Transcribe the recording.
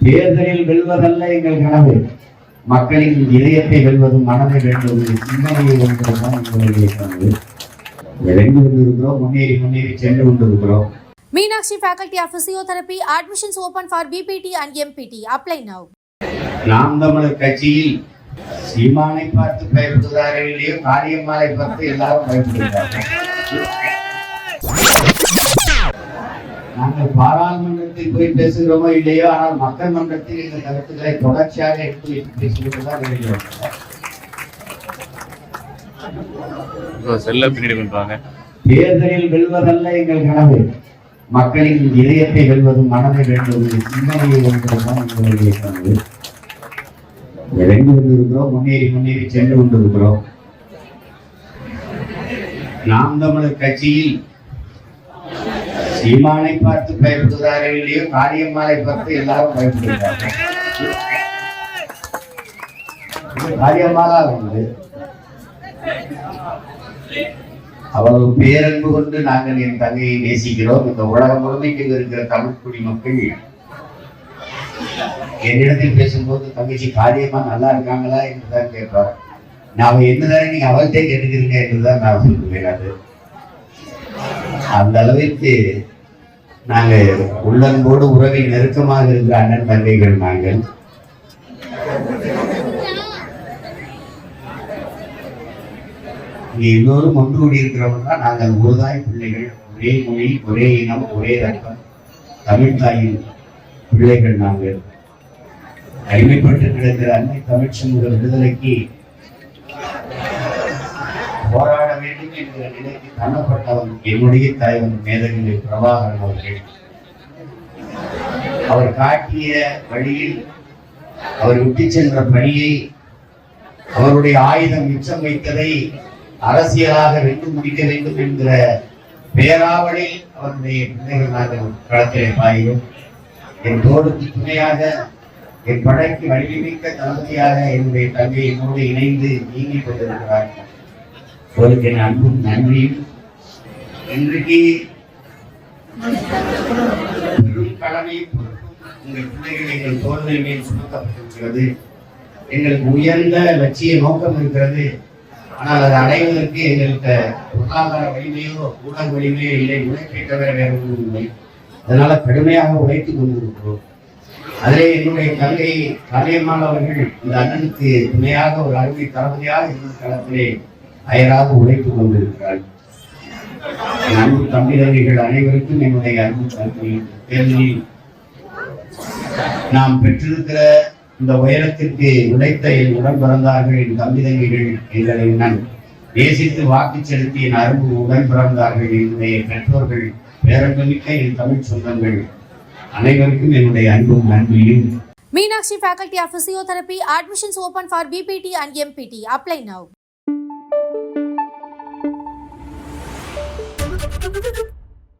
தேர்தலில் வெல்வதல்ல எங்கள் கனவு மக்களின் இதயத்தை வெல்வதும் மனதை வெல்வதும் சிந்தனையை வெல்வதுதான் எங்களுடைய கனவு இறங்கி கொண்டிருக்கிறோம் முன்னேறி முன்னேறி சென்று கொண்டிருக்கிறோம் Meenakshi Faculty of Physiotherapy admissions open for BPT and MPT. Apply now. நாம் தமிழர் கட்சியில் சீமானை பார்த்து பயப்படுகிறார்கள் காரியம்மாளை பார்த்து எல்லாரும் பயப்படுகிறார்கள் நாங்கள் பாராளுமன்றத்தில் போய் பேசுகிறோமோ இல்லையோ ஆனால் மக்கள் மன்றத்தில் இந்த கருத்துக்களை தொடர்ச்சியாக எடுத்து வைத்து பேசுகிறது தான் தேர்தலில் வெல்வதல்ல எங்கள் கனவு. மக்களின் இதயத்தை வெல்வதும் மனதை வெல்வதும் சிந்தனையை வெல்வதுதான் எங்களுடைய கனவு. இறங்கி கொண்டிருக்கிறோம் முன்னேறி முன்னேறி சென்று கொண்டிருக்கிறோம். நாம் தமிழர் கட்சியில் சீமானை பார்த்து பயப்படுகிறார்கள் இல்லையோ காரியம்மாளை பார்த்து எல்லாரும் பயப்படுகிறார்கள். இது காரியம்மாளா அவ்வளவு பேரன்பு கொண்டு நாங்கள் என் தங்கையை நேசிக்கிறோம். இந்த உலகம் முழுமைக்கு இருக்கிற தமிழ் குடிமக்கள் என்னிடத்தில் பேசும்போது தங்கச்சி காரியமா நல்லா இருக்காங்களா? என்றுதான் கேட்பார். நான் என்னதானே நீங்க அவள்கிட்ட கேட்டுக்கிறீங்க என்றுதான் நான் சொல்லுவேன் அது. அந்த அளவிற்கு நாங்க உள்ளன்போடு உறவில் நெருக்கமாக இருக்கிற அண்ணன் தங்கைகள் நாங்கள். இங்கே எல்லோரும் ஒன்று கூடி இருக்கிறவங்க நாங்கள் ஒருதாய் பிள்ளைகள். ஒரே மொழி ஒரே இனம் ஒரே ரத்தம். தமிழ் தாயின் பிள்ளைகள் நாங்கள். அடிமைப்பட்டு கிடக்கிற அன்னை தமிழ் சமூக விடுதலைக்கு போராட வேண்டும் என்கிற நிலைக்கு தள்ளப்பட்டவன் என்னுடைய தலைவன் மேதகிரி பிரபாகரன் அவர்கள். அவர் காட்டிய வழியில் அவர் விட்டு சென்ற பணியை அவருடைய ஆயுதம் மிச்சம் வைத்ததை அரசியலாக வென்று முடிக்க வேண்டும் என்கிற பேராவலில் அவருடைய பிள்ளைகள் நாங்கள் களத்திலே பாயிரும் என் தோளுக்கு துணையாக என் படைக்கு வலிமைமிக்க தளபதியாக என்னுடைய தங்கை என்னோடு இணைந்து நீங்கிக் கொண்டிருக்கிறார்கள். அவருக்கு அன்பும் நன்றியும் இன்றைக்கு பெரும் கடமையும் உங்கள் பிள்ளைகள் எங்கள் தோல்வி மேல் சுமத்தப்பட்டிருக்கிறது எங்களுக்கு உயர்ந்த லட்சிய நோக்கம் இருக்கிறது. ஆனால் அதை அடைவதற்கு எங்களுக்கு பொருளாதார வலிமையோ ஊடக வலிமையோ இல்லை. உழைப்பை தவிர வேற ஒன்றும் இல்லை. அதனால கடுமையாக உழைத்துக் கொண்டிருக்கிறோம். அதிலே என்னுடைய தங்கை கலையம்மாள் அவர்கள் இந்த அண்ணனுக்கு துணையாக ஒரு அருமை தளபதியாக இருந்த களத்திலே அயராக உழைத்துக் கொண்டிருக்கிறார்கள் அன்பு அனைவருக்கும் என்னுடைய அன்பு தங்கை தேர்தலில் நாம் பெற்றிருக்கிற இந்த உயரத்திற்கு உழைத்த என் உடன் பிறந்தார்கள் என் தம்பிதங்கைகள் எங்களை நான் நேசித்து வாக்கு செலுத்தி என் அரும்பு உடன் பிறந்தார்கள் என்னுடைய பெற்றோர்கள் பேரன்புமிக்க என் தமிழ் சொந்தங்கள். அனைவருக்கும் என்னுடைய அன்பும் நன்றியும். Meenakshi faculty of physiotherapy admissions open for BPT and MPT apply now Thank you.